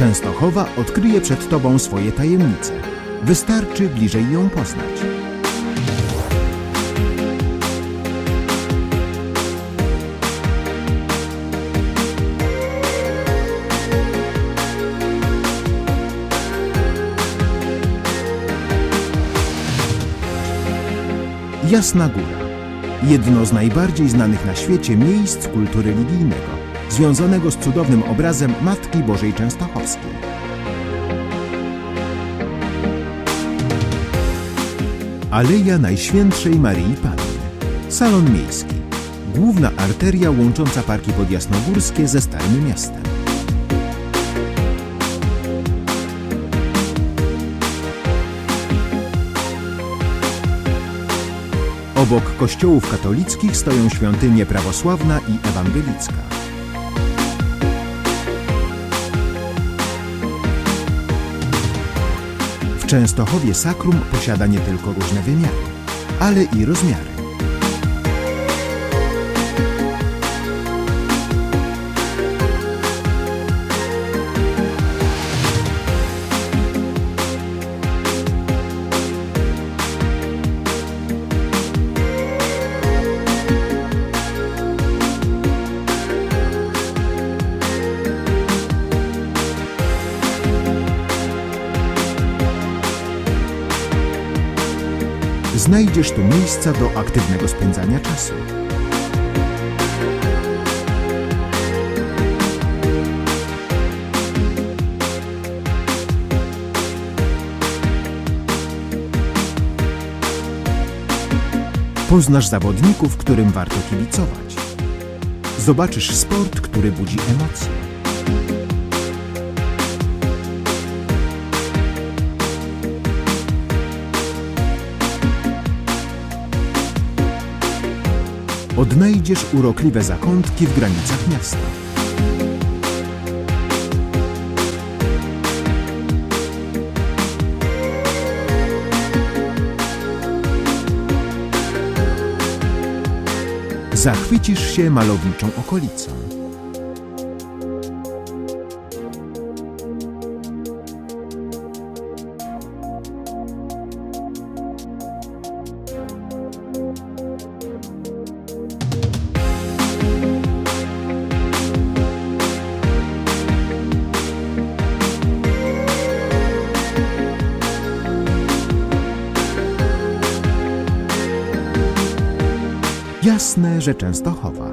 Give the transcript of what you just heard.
Częstochowa odkryje przed Tobą swoje tajemnice. Wystarczy bliżej ją poznać. Jasna Góra. Jedno z najbardziej znanych na świecie miejsc kultury religijnego, związanego z cudownym obrazem Matki Bożej Częstochowskiej. Aleja Najświętszej Maryi Panny. Salon miejski. Główna arteria łącząca parki podjasnogórskie ze Starym Miastem. Obok kościołów katolickich stoją świątynie prawosławna i ewangelicka. Częstochowie sakrum posiada nie tylko różne wymiary, ale i rozmiary. Znajdziesz tu miejsca do aktywnego spędzania czasu. Poznasz zawodników, którym warto kibicować. Zobaczysz sport, który budzi emocje. Odnajdziesz urokliwe zakątki w granicach miasta. Zachwycisz się malowniczą okolicą. Jasne, że Częstochowa.